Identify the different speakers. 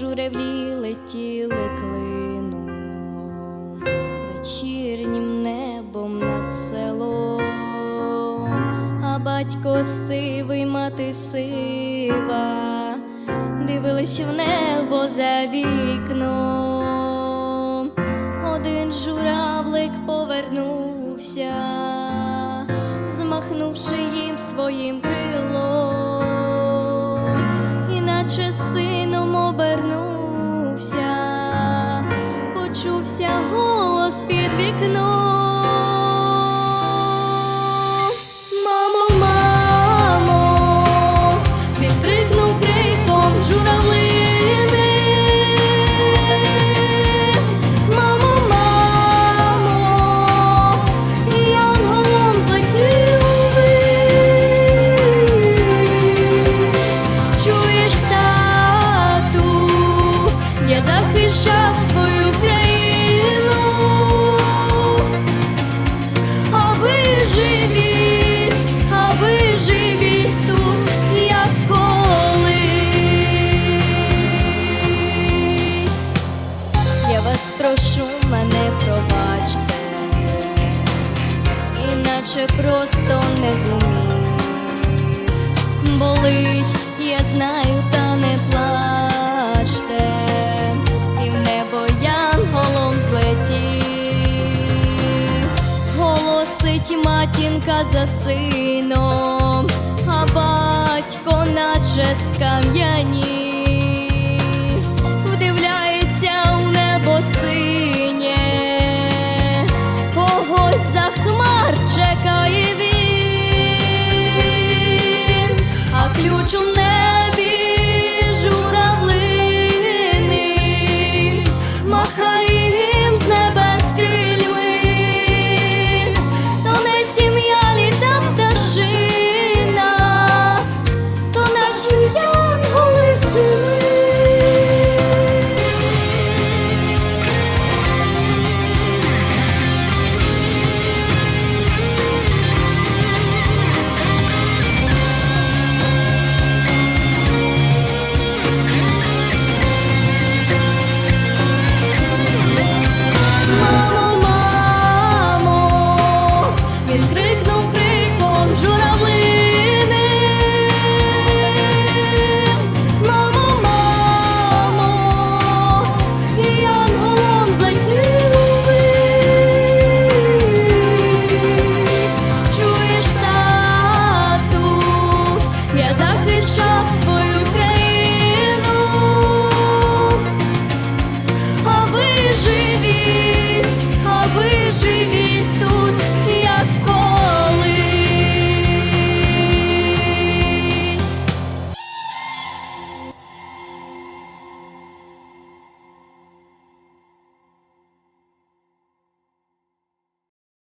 Speaker 1: журавлі летіли клином, вечірнім небом над селом, а батько сивий, мати сива, дивились в небо за вікном. Один журавлик повернувся, змахнувши їм своїм крилом, почувся голос під вікном. Мамо, мамо, відкрикнув живіть, а ви живіть тут, як. Я вас прошу, мене пробачте, іначе просто не зумів. Болить, я знаю, Голосить матінка за сином, а батько наче скам'янів,